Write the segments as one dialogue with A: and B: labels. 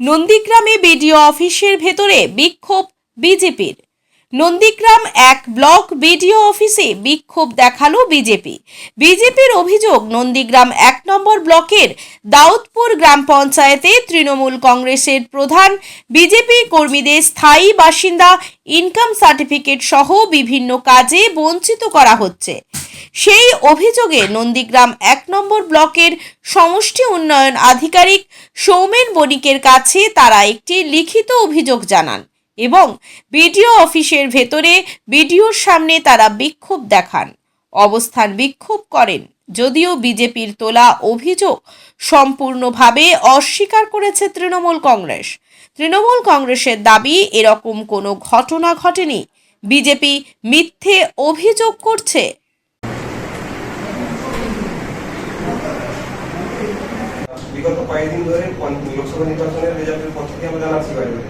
A: নন্দীগ্রামে বিডিও অফিসের ভেতরে বিক্ষোভ বিজেপির। নন্দীগ্রাম এক ব্লক বিডিও অফিসে বিক্ষোভ দেখাল বিজেপি। বিজেপির অভিযোগ, নন্দীগ্রাম এক নম্বর ব্লকের দাউদপুর গ্রাম পঞ্চায়েতে তৃণমূল কংগ্রেসের প্রধান, বিজেপি কর্মীদের স্থায়ী বাসিন্দা, ইনকাম সার্টিফিকেট সহ বিভিন্ন কাজে বঞ্চিত করা হচ্ছে। সেই অভিযোগে নন্দীগ্রাম এক নম্বর ব্লকের সমষ্টি উন্নয়ন আধিকারিক সৌমেন বণিকের কাছে তারা একটি লিখিত অভিযোগ জানান এবং বিডিও অফিসের ভেতরে বিডিওর সামনে তারা বিক্ষোভ দেখান। অবস্থান বিক্ষোভ করেন। যদিও বিজেপির তোলা অভিযোগ সম্পূর্ণভাবে অস্বীকার করেছে তৃণমূল কংগ্রেস। তৃণমূল কংগ্রেসের দাবি, এরকম কোনো ঘটনা ঘটেনি। বিজেপি মিথ্যে অভিযোগ করছে
B: বিগত কয়েকদিন ধরে লোকসভা নির্বাচনের রেজাল্টের পর থেকে আমরা জানাচ্ছি বারে বারে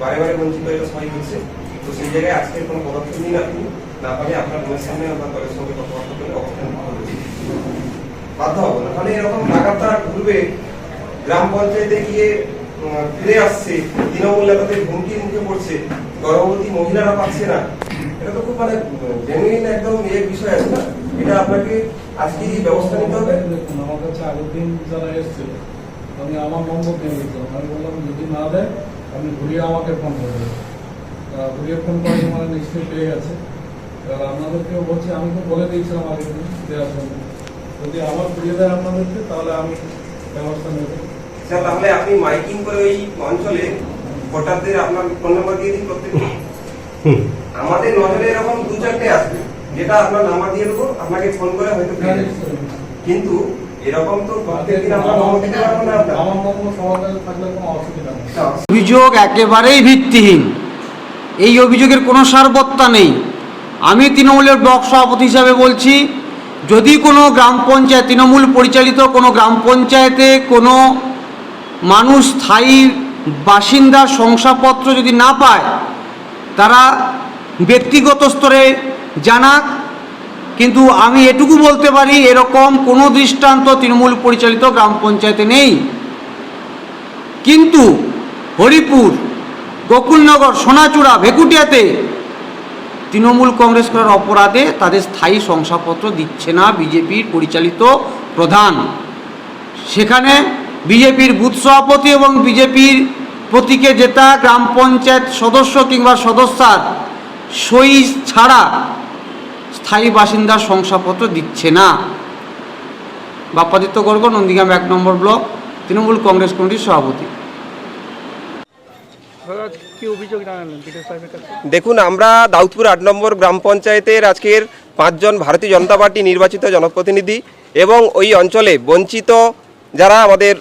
B: বারে বারে বঞ্চিত এটা সবাই হচ্ছে তো সেই জায়গায় আজকের কোনো পদক্ষেপ নিন আপনি। না পারে আপনার মনের সামনে আমরা দলের সঙ্গে কথাবার্তা করে অবস্থান। বাধ্য হব। না তাহলে এরকম লাগাতার ঘুরবে, গ্রাম পঞ্চায়েতে গিয়ে ফিরে আসছে তৃণমূল নেতাদের হুমকির মুখে পড়ছে, গর্ভবতী মহিলারা পাচ্ছে না। এটা তো খুব মানে জেনুইন একদম এর বিষয় আছে না। এটা আপনাকে আজকেই ব্যবস্থা নিতে হবে?
C: দেখুন আমার কাছে আগের দিন যারা এসেছিল আমি আমার নম্বর দিয়ে দিয়েছিলাম আমি বললাম যদি না দেয় আপনি ঘুরিয়ে আমাকে ফোন করবেন। তা ঘুরিয়ে ফোন করে মানে নিশ্চয়ই পেয়ে গেছে। এবার আপনাদেরকেও বলছি আমি তো বলে দিয়েছিলাম আগের দিন দেওয়ার জন্য। যদি আমার ঘুরিয়ে দেয় আপনাদেরকে তাহলে আমি ব্যবস্থা নেব।
B: স্যার তাহলে আপনি মাইকিং করে ওই অঞ্চলে ভোটারদের আপনার ফোন নাম্বার দিয়ে দিন প্রত্যেককে। আমাদের নজরে এরকম দু চারটে আসবে। যেটা আপনার নাম্বার দিয়ে দেবো আপনাকে ফোন করে হয়তো পেয়ে
C: হ্যাঁ,
B: কিন্তু এরকম তো না,
D: অভিযোগ একেবারেই ভিত্তিহীন। এই অভিযোগের কোনো সারবত্তা নেই। আমি তৃণমূলের ব্লক সভাপতি হিসাবে বলছি যদি কোনো গ্রাম পঞ্চায়েত তৃণমূল পরিচালিত কোনো গ্রাম পঞ্চায়েতে কোনো মানুষ স্থায়ী বাসিন্দার শংসাপত্র যদি না পায় তারা ব্যক্তিগত স্তরে জানাক, কিন্তু আমি এটুকু বলতে পারি, এরকম কোনো দৃষ্টান্ত তৃণমূল পরিচালিত গ্রাম পঞ্চায়েতে নেই। কিন্তু হরিপুর, গোকুলনগর, সোনাচূড়া, ভেকুটিয়াতে তৃণমূল কংগ্রেস করার অপরাধে তাদের স্থায়ী শংসাপত্র দিচ্ছে না বিজেপির পরিচালিত প্রধান। সেখানে বিজেপির বুথ সভাপতি এবং বিজেপির প্রতীকে জেতা গ্রাম পঞ্চায়েত সদস্য কিংবা সদস্যার সই ছাড়া স্থায়ী বাসিন্দার শংসাপত্র দিচ্ছে না। বাপ্পাদিত্য গর্গ নন্দীগ্রাম এক নম্বর ব্লক তৃণমূল কংগ্রেস কমিটির সভাপতি।
B: দেখুন আমরা দাউদপুর আট নম্বর গ্রাম পঞ্চায়েতের আজকের পাঁচজন ভারতীয় জনতা পার্টি নির্বাচিত জনপ্রতিনিধি এবং ওই অঞ্চলে বঞ্চিত যারা আমাদের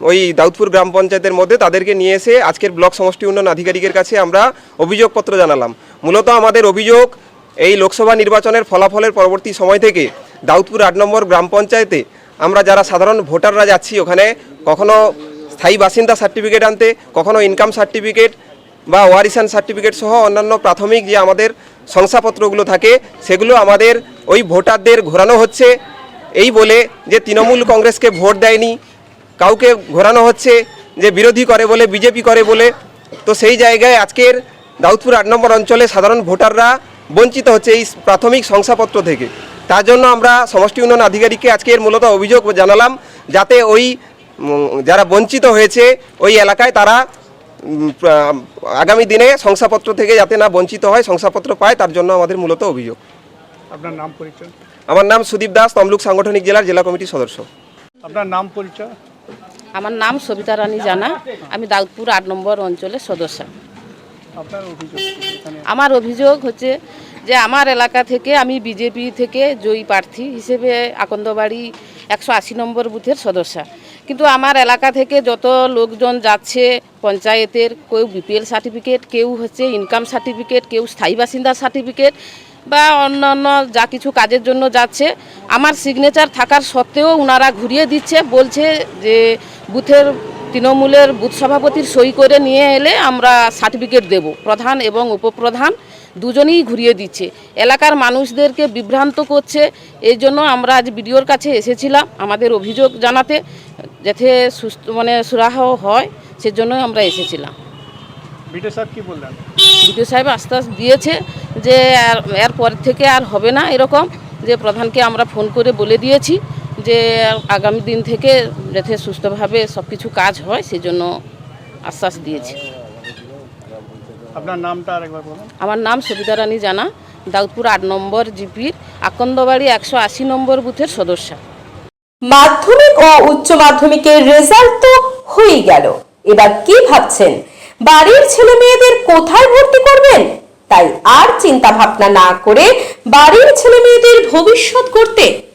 B: ওই দাউদপুর গ্রাম পঞ্চায়েতের মধ্যে তাদেরকে নিয়ে এসে আজকের ব্লক সমষ্টি উন্নয়ন আধিকারিকের কাছে আমরা অভিযোগপত্র জানালাম। মূলত আমাদের অভিযোগ এই লোকসভা নির্বাচনের ফলাফলের পরবর্তী সময় থেকে দাউদপুর আট নম্বর গ্রাম পঞ্চায়েতে আমরা যারা সাধারণ ভোটাররা যাচ্ছি, ওখানে কখনো স্থায়ী বাসিন্দা সার্টিফিকেট আনতে, কখনো ইনকাম সার্টিফিকেট বা ওয়ারিসান সার্টিফিকেট সহ অন্যান্য প্রাথমিক যে আমাদের শংসাপত্রগুলো থাকে, সেগুলো আমাদের ওই ভোটারদের ঘোরানো হচ্ছে। এই বলে যে তৃণমূল কংগ্রেসকে ভোট দেয়নি, কাউকে ঘোরানো হচ্ছে, যে বিরোধী করে বলে, বিজেপি করে বলে। তো সেই জায়গায় আজকের দাউদপুর আট নম্বর অঞ্চলে সাধারণ ভোটাররা বঞ্চিত হচ্ছে এই প্রাথমিক শংসাপত্র থেকে। তার জন্য আমরা সমষ্টি উন্নয়ন আধিকারিককে আজকের মূলত অভিযোগ জানালাম যাতে ওই যারা বঞ্চিত হয়েছে ওই এলাকায় তারা আগামী দিনে শংসাপত্র থেকে যাতে না বঞ্চিত হয় শংসাপত্র পায় তার জন্য আমাদের মূলত অভিযোগ।
E: আপনার নাম পরিচয়?
B: আমার নাম সুদীপ দাস তমলুক সাংগঠনিক জেলার জেলা কমিটির সদস্য।
E: আপনার নাম পরিচয়?
F: আমার নাম সবিতা রানী জানা আমি দাউদপুর আট নম্বর অঞ্চলের সদস্য
E: আপনার অভিযোগ কি? এখানে
F: আমার অভিযোগ হচ্ছে যে আমার এলাকা থেকে আমি বিজেপি থেকে জয়ী প্রার্থী হিসেবে আকন্দবাড়ি একশো আশি নম্বর বুথের সদস্য। কিন্তু আমার এলাকা থেকে যত লোকজন যাচ্ছে, পঞ্চায়েতের কেউ বিপিএল সার্টিফিকেট, কেউ হচ্ছে ইনকাম সার্টিফিকেট, কেউ স্থায়ী বাসিন্দা সার্টিফিকেট বা অন্যান্য যা কিছু কাজের জন্য যাচ্ছে, আমার সিগনেচার থাকার সত্ত্বেও ওনারা ঘুরিয়ে দিচ্ছে, বলছে যে বুথের তৃণমূলের বুথ সভাপতির সই করে নিয়ে এলে আমরা সার্টিফিকেট দেব। প্রধান এবং উপপ্রধান দুজনেই ঘুরিয়ে দিচ্ছে। এলাকার মানুষদেরকে বিভ্রান্ত করছে। এই জন্য আমরা আজ বিডিওর কাছে এসেছিলাম আমাদের অভিযোগ জানাতে যাতে সুস্থ মানে সুরাহ হয় সেজন্যই আমরা এসেছিলাম।
E: বিডিও সাহেব কি বললেন?
F: বিডিও সাহেব আস্তে আস্তে দিয়েছে যে আর এরপর থেকে আর হবে না এরকম। যে প্রধানকে আমরা ফোন করে বলে দিয়েছি। যে আগামী দিন থেকে যাতে সুস্থভাবে সব কিছু কাজ হয় সেজন্য আশ্বাস দিয়েছি।
E: আপনার নামটা আরেকবার বলুন।
F: আমার নাম সবিতা রানী জানা দাউদপুর আট নম্বর জিপির আকন্দবাড়ি একশো আশি নম্বর বুথের সদস্যা।
A: মাধ্যমিক ও উচ্চ মাধ্যমিকের রেজাল্ট তো হয়েই গেল। এবার কি ভাবছেন? বাড়ির ছেলে মেয়েদের কোথায় ভর্তি করবেন? তাই আর চিন্তা ভাবনা না করে বাড়ির ছেলে মেয়েদের ভবিষ্যৎ করতে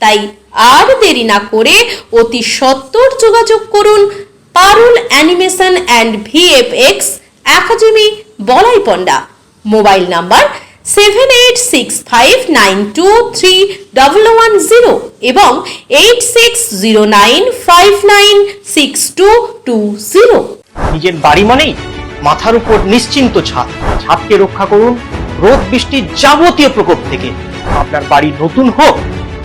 A: তাই আর দেরি না করে অতি সত্বর যোগাযোগ করুন Parul animation and VFX academy Balai Panda mobile number seven eight six five nine two three double one zero এবং eight six zero nine five nine six two two zero.
G: নিজের বাড়ি মানেই মাথার উপর নিশ্চিন্ত ছাদ। ছাদকে রক্ষা করুন রোদ বৃষ্টির যাবতীয় প্রকোপ থেকে। আপনার বাড়ি নতুন হোক